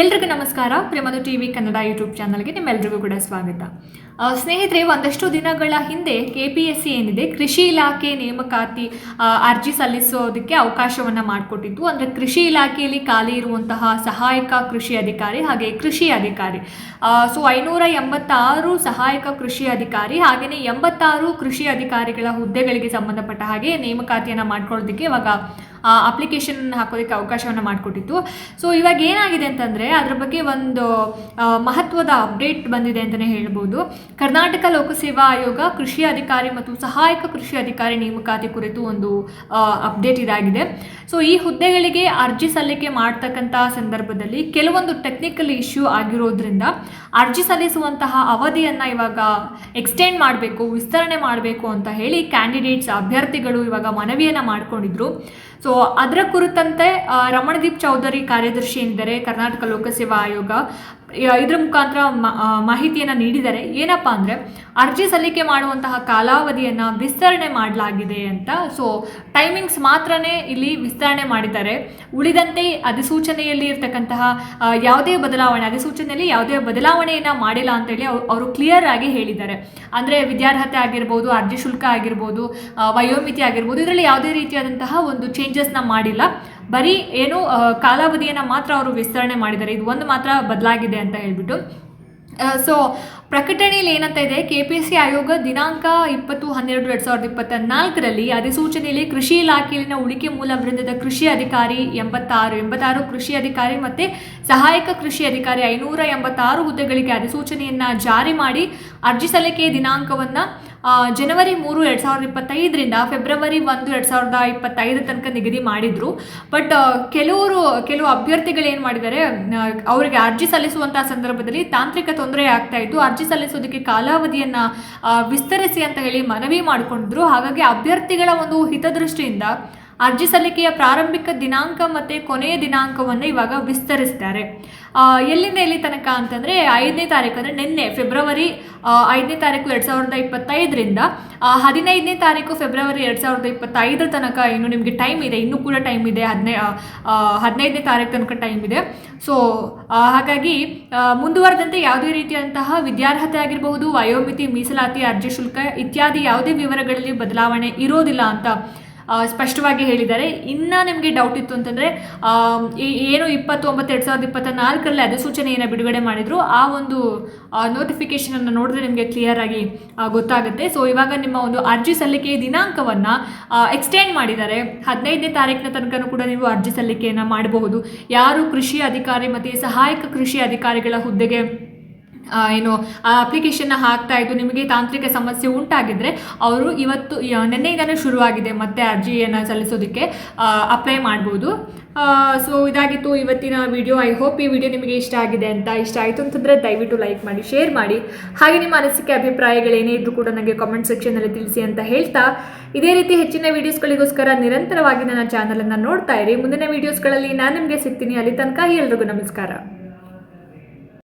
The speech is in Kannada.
ಎಲ್ರಿಗೂ ನಮಸ್ಕಾರ. ಪ್ರೇಮದು ಟಿ ವಿ ಕನ್ನಡ ಯೂಟ್ಯೂಬ್ ಚಾನಲ್ಗೆ ನಿಮ್ಮೆಲ್ರಿಗೂ ಕೂಡ ಸ್ವಾಗತ. ಸ್ನೇಹಿತರೆ, ಒಂದಷ್ಟು ದಿನಗಳ ಹಿಂದೆ ಕೆ ಪಿ ಎಸ್ ಸಿ ಏನಿದೆ, ಕೃಷಿ ಇಲಾಖೆ ನೇಮಕಾತಿ ಅರ್ಜಿ ಸಲ್ಲಿಸೋದಕ್ಕೆ ಅವಕಾಶವನ್ನು ಮಾಡಿಕೊಟ್ಟಿತ್ತು. ಅಂದರೆ ಕೃಷಿ ಇಲಾಖೆಯಲ್ಲಿ ಖಾಲಿ ಇರುವಂತಹ ಸಹಾಯಕ ಕೃಷಿ ಅಧಿಕಾರಿ ಹಾಗೆ ಕೃಷಿ ಅಧಿಕಾರಿ. ಸೊ ಐನೂರ ಎಂಬತ್ತಾರು ಸಹಾಯಕ ಕೃಷಿ ಅಧಿಕಾರಿ ಹಾಗೆಯೇ ಎಂಬತ್ತಾರು ಕೃಷಿ ಅಧಿಕಾರಿಗಳ ಹುದ್ದೆಗಳಿಗೆ ಸಂಬಂಧಪಟ್ಟ ಹಾಗೆ ನೇಮಕಾತಿಯನ್ನು ಮಾಡ್ಕೊಳ್ಳೋದಕ್ಕೆ ಇವಾಗ ಅಪ್ಲಿಕೇಶನ್ ಹಾಕೋದಕ್ಕೆ ಅವಕಾಶವನ್ನು ಮಾಡಿಕೊಟ್ಟಿತ್ತು. ಸೊ ಇವಾಗ ಏನಾಗಿದೆ ಅಂತಂದರೆ ಅದ್ರ ಬಗ್ಗೆ ಒಂದು ಮಹತ್ವದ ಅಪ್ಡೇಟ್ ಬಂದಿದೆ ಅಂತಲೇ ಹೇಳ್ಬೋದು. ಕರ್ನಾಟಕ ಲೋಕಸೇವಾ ಆಯೋಗ ಕೃಷಿ ಅಧಿಕಾರಿ ಮತ್ತು ಸಹಾಯಕ ಕೃಷಿ ಅಧಿಕಾರಿ ನೇಮಕಾತಿ ಕುರಿತು ಒಂದು ಅಪ್ಡೇಟ್ ಇದಾಗಿದೆ. ಸೊ ಈ ಹುದ್ದೆಗಳಿಗೆ ಅರ್ಜಿ ಸಲ್ಲಿಕೆ ಮಾಡ್ತಕ್ಕಂಥ ಸಂದರ್ಭದಲ್ಲಿ ಕೆಲವೊಂದು ಟೆಕ್ನಿಕಲ್ ಇಶ್ಯೂ ಆಗಿರೋದ್ರಿಂದ ಅರ್ಜಿ ಸಲ್ಲಿಸುವಂತಹ ಅವಧಿಯನ್ನು ಇವಾಗ ಎಕ್ಸ್ಟೆಂಡ್ ಮಾಡಬೇಕು, ವಿಸ್ತರಣೆ ಮಾಡಬೇಕು ಅಂತ ಹೇಳಿ ಕ್ಯಾಂಡಿಡೇಟ್ಸ್ ಅಭ್ಯರ್ಥಿಗಳು ಇವಾಗ ಮನವಿಯನ್ನು ಮಾಡ್ಕೊಂಡಿದ್ರು. ಸೊ ಅದರ ಕುರಿತಂತೆ ರಮಣದೀಪ್ ಚೌಧರಿ ಕಾರ್ಯದರ್ಶಿ ಎಂದರೆ ಕರ್ನಾಟಕ ಲೋಕಸೇವಾ ಆಯೋಗ ಇದ್ರ ಮುಖಾಂತರ ಮಾಹಿತಿಯನ್ನು ನೀಡಿದ್ದಾರೆ ಏನಪ್ಪ ಅಂದರೆ ಅರ್ಜಿ ಸಲ್ಲಿಕೆ ಮಾಡುವಂತಹ ಕಾಲಾವಧಿಯನ್ನು ವಿಸ್ತರಣೆ ಮಾಡಲಾಗಿದೆ ಅಂತ. ಸೊ ಟೈಮಿಂಗ್ಸ್ ಮಾತ್ರನೇ ಇಲ್ಲಿ ವಿಸ್ತರಣೆ ಮಾಡಿದ್ದಾರೆ. ಉಳಿದಂತೆ ಅಧಿಸೂಚನೆಯಲ್ಲಿ ಇರತಕ್ಕಂತಹ ಯಾವುದೇ ಬದಲಾವಣೆ, ಅಧಿಸೂಚನೆಯಲ್ಲಿ ಯಾವುದೇ ಬದಲಾವಣೆಯನ್ನು ಮಾಡಿಲ್ಲ ಅಂತೇಳಿ ಅವ್ರು ಅವರು ಕ್ಲಿಯರ್ ಆಗಿ ಹೇಳಿದ್ದಾರೆ. ಅಂದರೆ ವಿದ್ಯಾರ್ಹತೆ ಆಗಿರ್ಬೋದು, ಅರ್ಜಿ ಶುಲ್ಕ ಆಗಿರ್ಬೋದು ವಯೋಮಿತಿ ಆಗಿರ್ಬೋದು, ಇದರಲ್ಲಿ ಯಾವುದೇ ರೀತಿಯಾದಂತಹ ಒಂದು ಚೇಂಜಸ್ನ ಮಾಡಿಲ್ಲ. ಬರೀ ಏನು ಕಾಲಾವಧಿಯನ್ನು ಮಾತ್ರ ಅವರು ವಿಸ್ತರಣೆ ಮಾಡಿದ್ದಾರೆ. ಇದು ಒಂದು ಮಾತ್ರ ಬದಲಾಗಿದೆ ಅಂತ ಹೇಳ್ಬಿಟ್ಟು. ಸೊ ಪ್ರಕಟಣೆಯಲ್ಲಿ ಏನಂತ ಇದೆ? ಕೆ ಪಿ ಸಿ ಆಯೋಗ ದಿನಾಂಕ ಇಪ್ಪತ್ತು ಹನ್ನೆರಡು ಎರಡು ಸಾವಿರದ ಇಪ್ಪತ್ತ ನಾಲ್ಕರಲ್ಲಿ ಅಧಿಸೂಚನೆಯಲ್ಲಿ ಕೃಷಿ ಇಲಾಖೆಯಲ್ಲಿನ ಉಳಿಕೆ ಮೂಲ ವೃಂದದ ಕೃಷಿ ಅಧಿಕಾರಿ ಎಂಬತ್ತಾರು ಎಂಬತ್ತಾರು ಕೃಷಿ ಅಧಿಕಾರಿ ಮತ್ತು ಸಹಾಯಕ ಕೃಷಿ ಅಧಿಕಾರಿ ಐನೂರ ಎಂಬತ್ತಾರು ಹುದ್ದೆಗಳಿಗೆ ಅಧಿಸೂಚನೆಯನ್ನು ಜಾರಿ ಮಾಡಿ ಅರ್ಜಿ ಸಲ್ಲಿಕೆಯ ದಿನಾಂಕವನ್ನು ಜನವರಿ ಮೂರು ಎರಡು ಸಾವಿರದ ಇಪ್ಪತ್ತೈದರಿಂದ ಫೆಬ್ರವರಿ ಒಂದು ಎರಡು ಸಾವಿರದ ಇಪ್ಪತ್ತೈದರ ತನಕ ನಿಗದಿ ಮಾಡಿದರು. ಬಟ್ ಕೆಲವರು, ಕೆಲವು ಅಭ್ಯರ್ಥಿಗಳು ಏನು ಮಾಡಿದ್ದಾರೆ ಅವರಿಗೆ ಅರ್ಜಿ ಸಲ್ಲಿಸುವಂತಹ ಸಂದರ್ಭದಲ್ಲಿ ತಾಂತ್ರಿಕ ತೊಂದರೆ ಆಗ್ತಾ ಇತ್ತು. ಅರ್ಜಿ ಸಲ್ಲಿಸೋದಕ್ಕೆ ಕಾಲಾವಧಿಯನ್ನು ವಿಸ್ತರಿಸಿ ಅಂತ ಹೇಳಿ ಮನವಿ ಮಾಡಿಕೊಂಡಿದ್ರು ಹಾಗಾಗಿ ಅಭ್ಯರ್ಥಿಗಳ ಒಂದು ಹಿತದೃಷ್ಟಿಯಿಂದ ಅರ್ಜಿ ಸಲ್ಲಿಕೆಯ ಪ್ರಾರಂಭಿಕ ದಿನಾಂಕ ಮತ್ತು ಕೊನೆಯ ದಿನಾಂಕವನ್ನು ಇವಾಗ ವಿಸ್ತರಿಸ್ತಾರೆ. ಎಲ್ಲಿಂದ ಎಲ್ಲಿ ತನಕ ಅಂತಂದರೆ ಐದನೇ ತಾರೀಕು ಅಂದರೆ ನಿನ್ನೆ ಫೆಬ್ರವರಿ ಐದನೇ ತಾರೀಕು ಎರಡು ಸಾವಿರದ ಇಪ್ಪತ್ತೈದರಿಂದ ಹದಿನೈದನೇ ತಾರೀಕು ಫೆಬ್ರವರಿ ಎರಡು ಸಾವಿರದ ಇಪ್ಪತ್ತೈದರ ತನಕ ಇನ್ನು ನಿಮಗೆ ಟೈಮ್ ಇದೆ. ಇನ್ನೂ ಕೂಡ ಟೈಮ್ ಇದೆ. ಹದಿನೈ ಹದಿನೈದನೇ ತಾರೀಕು ತನಕ ಟೈಮ್ ಇದೆ. ಸೊ ಹಾಗಾಗಿ ಮುಂದುವರೆದಂತೆ ಯಾವುದೇ ರೀತಿಯಾದಂತಹ ವಿದ್ಯಾರ್ಹತೆ ಆಗಿರಬಹುದು, ವಯೋಮಿತಿ, ಮೀಸಲಾತಿ, ಅರ್ಜಿ ಶುಲ್ಕ ಇತ್ಯಾದಿ ಯಾವುದೇ ವಿವರಗಳಲ್ಲಿ ಬದಲಾವಣೆ ಇರೋದಿಲ್ಲ ಅಂತ ಸ್ಪಷ್ಟವಾಗಿ ಹೇಳಿದ್ದಾರೆ. ಇನ್ನು ನಿಮಗೆ ಡೌಟ್ ಇತ್ತು ಅಂತಂದರೆ ಏನು ಇಪ್ಪತ್ತೊಂಬತ್ತು, ಎರಡು ಸಾವಿರದ ಇಪ್ಪತ್ತ ನಾಲ್ಕರಲ್ಲಿ ಅಧಿಸೂಚನೆಯನ್ನು ಬಿಡುಗಡೆ ಮಾಡಿದ್ರು, ಆ ಒಂದು ನೋಟಿಫಿಕೇಷನನ್ನು ನೋಡಿದ್ರೆ ನಿಮಗೆ ಕ್ಲಿಯರ್ ಆಗಿ ಗೊತ್ತಾಗುತ್ತೆ. ಸೊ ಇವಾಗ ನಿಮ್ಮ ಒಂದು ಅರ್ಜಿ ಸಲ್ಲಿಕೆಯ ದಿನಾಂಕವನ್ನು ಎಕ್ಸ್ಟೆಂಡ್ ಮಾಡಿದ್ದಾರೆ. ಹದಿನೈದನೇ ತಾರೀಕಿನ ತನಕ ಕೂಡ ನೀವು ಅರ್ಜಿ ಸಲ್ಲಿಕೆಯನ್ನು ಮಾಡಬಹುದು. ಯಾರು ಕೃಷಿ ಅಧಿಕಾರಿ ಮತ್ತು ಸಹಾಯಕ ಕೃಷಿ ಅಧಿಕಾರಿಗಳ ಹುದ್ದೆಗೆ ಏನು, ಆ ಅಪ್ಲಿಕೇಶನ್ನ ಹಾಕ್ತಾ ಇದ್ದು ನಿಮಗೆ ತಾಂತ್ರಿಕ ಸಮಸ್ಯೆ ಉಂಟಾಗಿದ್ದರೆ ಅವರು ಇವತ್ತು ನಿನ್ನೆಯಿಂದನೇ ಶುರುವಾಗಿದೆ, ಮತ್ತೆ ಅರ್ಜಿಯನ್ನು ಸಲ್ಲಿಸೋದಕ್ಕೆ ಅಪ್ಲೈ ಮಾಡ್ಬೋದು. ಸೊ ಇದಾಗಿತ್ತು ಇವತ್ತಿನ ವಿಡಿಯೋ ಐ ಹೋಪ್ ಈ ವಿಡಿಯೋ ನಿಮಗೆ ಇಷ್ಟ ಆಗಿದೆ ಅಂತ. ಇಷ್ಟ ಆಯಿತು ಅಂತಂದರೆ ದಯವಿಟ್ಟು ಲೈಕ್ ಮಾಡಿ ಶೇರ್ ಮಾಡಿ. ಹಾಗೆ ನಿಮ್ಮ ಅನಿಸಿಕೆ, ಅಭಿಪ್ರಾಯಗಳೇನೇ ಇದ್ರೂ ಕೂಡ ನನಗೆ ಕಾಮೆಂಟ್ ಸೆಕ್ಷನಲ್ಲಿ ತಿಳಿಸಿ ಅಂತ ಹೇಳ್ತಾ. ಇದೇ ರೀತಿ ಹೆಚ್ಚಿನ ವೀಡಿಯೋಸ್ಗಳಿಗೋಸ್ಕರ ನಿರಂತರವಾಗಿ ನನ್ನ ಚಾನಲನ್ನು ನೋಡ್ತಾ ಇರಿ. ಮುಂದಿನ ವೀಡಿಯೋಸ್ಗಳಲ್ಲಿ ನಾನು ನಿಮಗೆ ಸಿಗ್ತೀನಿ. ಅಲ್ಲಿ ತನಕ ಎಲ್ರಿಗೂ ನಮಸ್ಕಾರ.